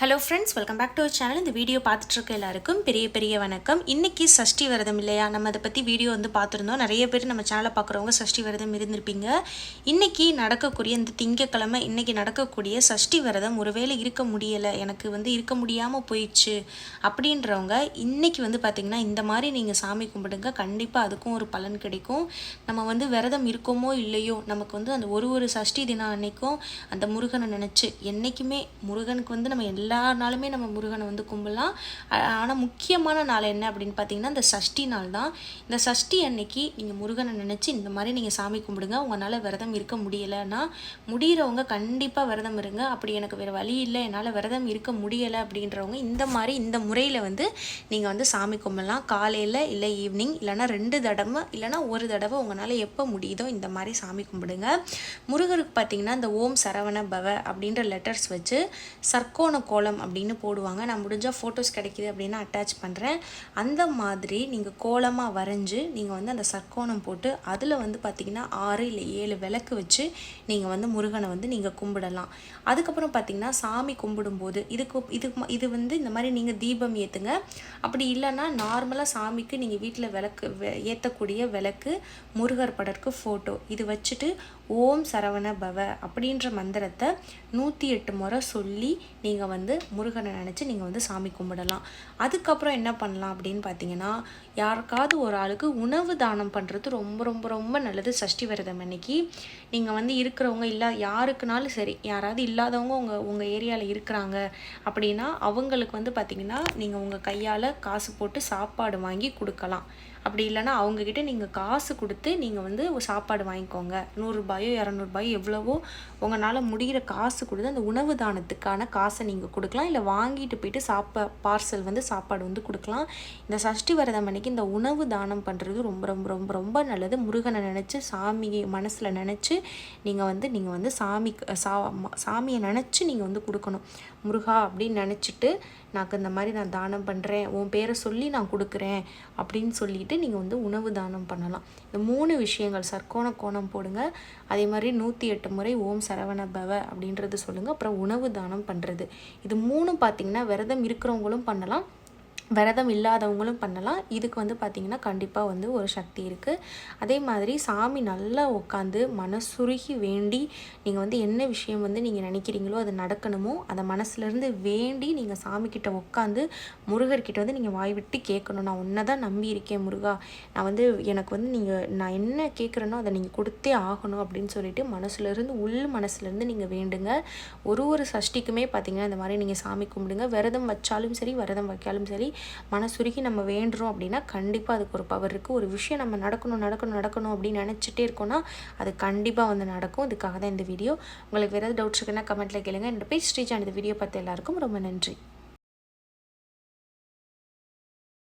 Hello friends welcome back to our channel இந்த video பார்த்துட்ருக்க எல்லாருக்கும் பெரிய பெரிய வணக்கம். இன்னைக்கு சஷ்டி விரதம் இல்லையா? நம்ம அதை பற்றி வீடியோ வந்து பார்த்துருந்தோம். நிறைய பேர் நம்ம சேனலை பார்க்குறவங்க சஷ்டி விரதம் இருந்திருப்பீங்க. இன்னைக்கு நடக்கக்கூடிய இந்த திங்கக்கிழமை இன்னைக்கு நடக்கக்கூடிய சஷ்டி விரதம் ஒருவேளை இருக்க முடியலை எனக்கு வந்து இருக்க முடியாமல் போயிடுச்சு அப்படின்றவங்க இன்றைக்கி வந்து பார்த்திங்கன்னா இந்த மாதிரி நீங்கள் சாமி கும்பிடுங்க. கண்டிப்பாக அதுக்கும் ஒரு பலன் கிடைக்கும். நம்ம வந்து விரதம் இருக்கோமோ இல்லையோ நமக்கு வந்து அந்த ஒரு ஒரு சஷ்டி தினம் அன்னைக்கும் அந்த முருகனை நினச்சி என்றைக்குமே முருகனுக்கு வந்து நம்ம எல்லா எல்லா நாளுமே நம்ம முருகனை வந்து கும்பிடலாம். ஆனால் முக்கியமான நாள் என்ன அப்படின்னு பார்த்தீங்கன்னா இந்த சஷ்டி நாள் தான். இந்த சஷ்டி அன்னைக்கு நீங்கள் முருகனை நினச்சி இந்த மாதிரி நீங்கள் சாமி கும்பிடுங்க. உங்களால் விரதம் இருக்க முடியலைன்னா முடிகிறவங்க கண்டிப்பாக விரதம் இருங்க. அப்படி எனக்கு வேறு வழி இல்லை. என்னால் விரதம் இருக்க முடியலை அப்படின்றவங்க இந்த மாதிரி இந்த முறையில் வந்து நீங்கள் வந்து சாமி கும்பிடலாம். காலையில் இல்லை ஈவினிங் இல்லைனா ரெண்டு தடவை இல்லைனா ஒரு தடவை உங்களால் எப்போ முடியுதோ இந்த மாதிரி சாமி கும்பிடுங்க. முருகருக்கு பார்த்தீங்கன்னா இந்த ஓம் சரவண பவ அப்படின்ற லெட்டர்ஸ் வச்சு சர்க்கோண கோலம் அப்படின்னு போடுவாங்க. நான் முடிஞ்சால் ஃபோட்டோஸ் கிடைக்கிது அப்படின்னா அட்டாச் பண்ணுறேன் அந்த மாதிரி நீங்கள் கோலமாக வரைஞ்சி நீங்கள் வந்து அந்த சர்க்கோணம் போட்டு அதில் வந்து பார்த்திங்கன்னா ஆறு இல்லை ஏழு விளக்கு வச்சு நீங்கள் வந்து முருகனை வந்து நீங்கள் கும்பிடலாம். அதுக்கப்புறம் பார்த்திங்கன்னா சாமி கும்பிடும்போது இதுக்கு இது இது வந்து இந்த மாதிரி நீங்கள் தீபம் ஏற்றுங்க அப்படி இல்லைன்னா நார்மலாக சாமிக்கு நீங்கள் வீட்டில் விளக்கு ஏற்றக்கூடிய விளக்கு முருகர் படருக்கு ஃபோட்டோ இது வச்சுட்டு ஓம் சரவண பவ அப்படின்ற மந்திரத்தை நூற்றி எட்டு முறை சொல்லி நீங்கள் வந்து முருகனை நினச்சி நீங்கள் வந்து சாமி கும்பிடலாம். அதுக்கப்புறம் என்ன பண்ணலாம் அப்படின்னு பார்த்தீங்கன்னா யாருக்காவது ஒரு ஆளுக்கு உணவு தானம் பண்ணுறது ரொம்ப ரொம்ப ரொம்ப நல்லது. சஷ்டி விரதம் அன்னைக்கு நீங்கள் வந்து இருக்கிறவங்க இல்லை யாருக்குனாலும் சரி யாராவது இல்லாதவங்க உங்கள் உங்கள் ஏரியாவில் இருக்கிறாங்க அப்படின்னா அவங்களுக்கு வந்து பார்த்திங்கன்னா நீங்கள் உங்கள் கையால் காசு போட்டு சாப்பாடு வாங்கி கொடுக்கலாம். அப்படி இல்லைன்னா அவங்கக்கிட்ட நீங்கள் காசு கொடுத்து நீங்கள் வந்து சாப்பாடு வாங்கிக்கோங்க. நூறுரூபாயோ இரநூறுபாயோ எவ்வளவோ உங்களால் முடிகிற காசு கொடுத்து அந்த உணவு தானத்துக்கான காசை நீங்கள் கொடுக்கலாம். இல்லை வாங்கிட்டு போயிட்டு சாப்பா பார்சல் வந்து சாப்பாடு வந்து கொடுக்கலாம். இந்த சஷ்டி விரதம் அன்னைக்கு இந்த உணவு தானம் பண்ணுறது ரொம்ப ரொம்ப ரொம்ப ரொம்ப நல்லது. முருகனை நினச்சி சாமியை மனசில் நினச்சி நீங்கள் வந்து நீங்கள் வந்து சாமி சா சாமியை நினச்சி நீங்கள் வந்து கொடுக்கணும். முருகா அப்படின்னு நினச்சிட்டு நாக்கு இந்த மாதிரி நான் தானம் பண்ணுறேன் உன் பேரை சொல்லி நான் கொடுக்குறேன். அப்படின்னு சொல்லிட்டு நீங்கள் வந்து உணவு தானம் பண்ணலாம். இந்த மூணு விஷயங்கள் சர்க்கோண கோணம் போடுங்க. அதே மாதிரி நூற்றி எட்டு முறை ஓம் சரவண பவ அப்படின்றது சொல்லுங்கள் அப்புறம் உணவு தானம் பண்ணுறது இது மூணும் பார்த்திங்கன்னா விரதம் இருக்கிறவங்களும் பண்ணலாம். விரதம் இல்லாதவங்களும் பண்ணலாம். இதுக்கு வந்து பார்த்திங்கன்னா கண்டிப்பாக வந்து ஒரு சக்தி இருக்குது அதே மாதிரி சாமி நல்லா உட்காந்து மனசுருகி வேண்டி நீங்கள் வந்து என்ன விஷயம் வந்து நீங்கள் நினைக்கிறீங்களோ அது நடக்கணுமோ அதை மனசுலேருந்து வேண்டி நீங்கள் சாமிக்கிட்ட உட்காந்து முருகர்கிட்ட வந்து நீங்கள் வாய் விட்டு கேட்கணும் நான் உன்னை தான் நம்பி இருக்கேன் முருகா. நான் வந்து எனக்கு வந்து நீங்கள் நான் என்ன கேட்குறேனோ அதை நீங்கள் கொடுத்தே ஆகணும் அப்படின்னு சொல்லிட்டு மனசுலேருந்து உள் மனசுலேருந்து நீங்கள் வேண்டுங்க. ஒரு ஒரு சஷ்டிக்குமே பார்த்திங்கன்னா இந்த மாதிரி நீங்கள் சாமி கும்பிடுங்க. விரதம் வச்சாலும் சரி விரதம் வைக்காலும் சரி மனசுருகி நம்ம வேண்டுறோம் அப்படின்னா கண்டிப்பாக அதுக்கு ஒரு பவர் இருக்குது ஒரு விஷயம் நம்ம நடக்கணும் நடக்கணும் நடக்கணும் அப்படின்னு நினச்சிட்டே இருக்கோன்னா அது கண்டிப்பாக வந்து நடக்கும். இதுக்காக தான் இந்த வீடியோ உங்களுக்கு வேறு ஏதாவது டவுட்ஸ் இருக்குன்னா கமெண்ட்டில் கேளுங்க. என்னோட பேஜ் ஸ்ரீஜ். இந்த வீடியோ பார்த்து எல்லாருக்கும் ரொம்ப நன்றி.